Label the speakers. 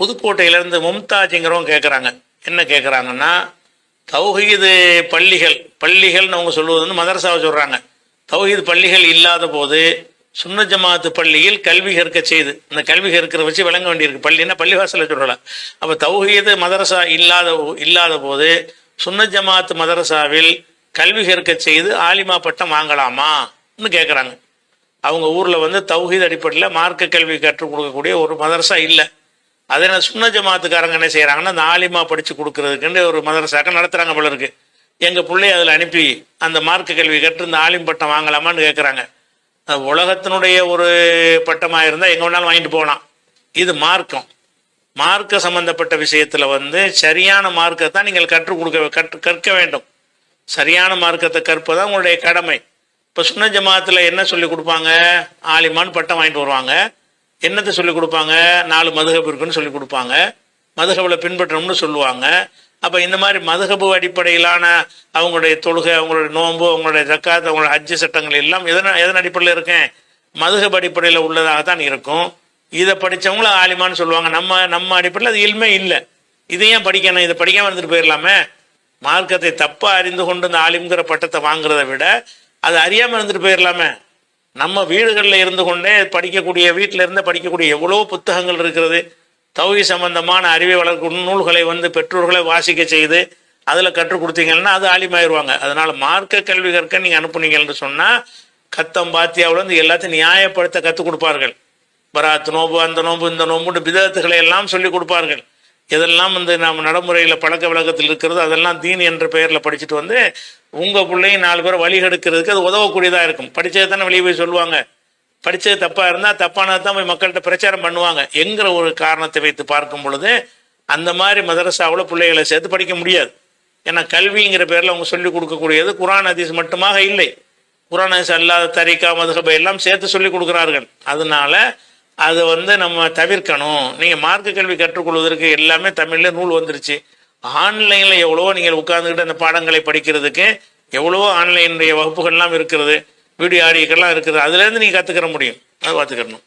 Speaker 1: புதுக்கோட்டையிலேருந்து மும்தாஜுங்கிறவங்க கேட்குறாங்க என்ன கேட்குறாங்கன்னா தௌஹீது பள்ளிகள் பள்ளிகள்னு அவங்க சொல்லுவது வந்து மதரசாவை சொல்கிறாங்க தௌஹீது பள்ளிகள் இல்லாத போது சுன்ன ஜமாத்து பள்ளியில் கல்வி கற்க செய்து இந்த கல்வி கற்கிற வச்சு விளங்க வேண்டியிருக்கு. பள்ளின்னா பள்ளிவாசலை சொல்லலாம். அப்போ தௌஹீது மதரசா இல்லாத இல்லாத போது சுன்ன ஜமாத்து மதரசாவில் கல்வி கற்க செய்து ஆலிமா பட்டம் வாங்கலாமான்னு கேட்குறாங்க அவங்க ஊரில் வந்து தௌஹீத் அடிப்படையில் மார்க்க கல்வி கற்றுக் கொடுக்கக்கூடிய ஒரு மதரசா இல்லை. அதே என்ன சுன்ன ஜமாத்துக்காரங்க என்ன செய்கிறாங்கன்னா அந்த ஆலிமா படித்து கொடுக்கறதுக்குன்னு ஒரு மதரசாக்க நடத்துகிறாங்க போல இருக்கு. எங்கள் பிள்ளைய அதில் அனுப்பி அந்த மார்க்க கல்வி கற்று இந்த ஆலிம் பட்டம் வாங்கலாமான்னு கேட்குறாங்க உலகத்தினுடைய ஒரு பட்டமாக இருந்தால் எங்கே வேணாலும் வாங்கிட்டு போகலாம். இது மார்க்கம். மார்க்க சம்பந்தப்பட்ட விஷயத்தில் வந்து சரியான மார்க்கத்தை நீங்கள் கற்றுக் கொடுக்க கற்று கற்க வேண்டும். சரியான மார்க்கத்தை கற்பதான் உங்களுடைய கடமை. இப்போ சுண்ண ஜமாத்தில் என்ன சொல்லி கொடுப்பாங்க? ஆலிமான்னு பட்டம் வாங்கிட்டு வருவாங்க. என்னத்தை சொல்லிக் கொடுப்பாங்க? நாலு மதுகப்பு இருக்குன்னு சொல்லிக் கொடுப்பாங்க. மதுகபில் பின்பற்றணும்னு சொல்லுவாங்க. அப்போ இந்த மாதிரி மதுகபு அடிப்படையிலான அவங்களுடைய தொழுகை அவங்களுடைய நோன்பு அவங்களுடைய ஜக்காத் அவங்களுடைய ஹஜ்ஜு சட்டங்கள் எல்லாம் எதன எதன் அடிப்படையில் இருக்கேன்? மதுகபு அடிப்படையில் உள்ளதாக தான் இருக்கும். இதை படித்தவங்களும் ஆலிமான்னு சொல்லுவாங்க. நம்ம நம்ம அடிப்படையில் அது இல்மே இல்லை. இதை ஏன் படிக்கணும்? இதை படிக்காமல் இருந்துட்டு போயிடலாமே? மார்க்கத்தை தப்பாக அறிந்து கொண்டு இந்த ஆலிம்ங்கிற பட்டத்தை வாங்குறதை விட அது அறியாமல் இருந்துட்டு போயிடலாமே? நம்ம வீடுகளில் இருந்து கொண்டே படிக்கக்கூடிய வீட்டில் இருந்து படிக்கக்கூடிய எவ்வளோ புத்தகங்கள் இருக்கிறது. தௌகி சம்பந்தமான அறிவை வளர்க்கும் நூல்களை வந்து பெற்றோர்களை வாசிக்க செய்து அதில் கற்றுக் கொடுத்தீங்கன்னா அது ஆலிமாயிருவாங்க. அதனால் மார்க்க கல்வி கற்க நீங்கள் அனுப்புனீங்கன்னு சொன்னால் கத்தம் பாத்தியாவில் வந்து எல்லாத்தையும் நியாயப்படுத்த கற்றுக் கொடுப்பார்கள். பராத் நோம்பு அந்த நோம்பு இந்த நோம்புன்னு விதத்துகளை எல்லாம் சொல்லி கொடுப்பார்கள். இதெல்லாம் வந்து நாம் நடைமுறையில் பழக்க வழக்கத்தில் இருக்கிறது அதெல்லாம் தீன் என்ற பெயரில் படிச்சுட்டு வந்து உங்கள் பிள்ளையும் நாலு பேர் வழிகெடுக்கிறதுக்கு அது உதவக்கூடியதாக இருக்கும். படித்தது தானே வெளியே போய் சொல்லுவாங்க. படித்தது தப்பாக இருந்தால் தப்பானது தான் போய் மக்கள்கிட்ட பிரச்சாரம் பண்ணுவாங்க. என்கிற ஒரு காரணத்தை வைத்து பார்க்கும் பொழுது அந்த மாதிரி மதரசாவில் பிள்ளைகளை சேர்த்து படிக்க முடியாது. ஏன்னா கல்விங்கிற பேரில் அவங்க சொல்லிக் கொடுக்கக்கூடியது குரான் ஹதீஸ் மட்டுமாக இல்லை. குரான் ஹதீஸ் அல்லாத தரிகா மதுகபை எல்லாம் சேர்த்து சொல்லிக் கொடுக்குறார்கள். அதனால அதை வந்து நம்ம தவிர்க்கணும். நீங்கள் மார்க்க கல்வி கற்றுக்கொள்வதற்கு எல்லாமே தமிழில் நூல் வந்துருச்சு. ஆன்லைனில் எவ்வளவோ நீங்கள் உட்கார்ந்துக்கிட்டு அந்த பாடங்களை படிக்கிறதுக்கு எவ்வளவோ ஆன்லைனுடைய வகுப்புகள்லாம் இருக்கிறது வீடியோ ஆடியோக்கெல்லாம் இருக்குது. அதுலேருந்து நீங்கள் கற்றுக்கிற முடியும். அது பார்த்துக்கணும்.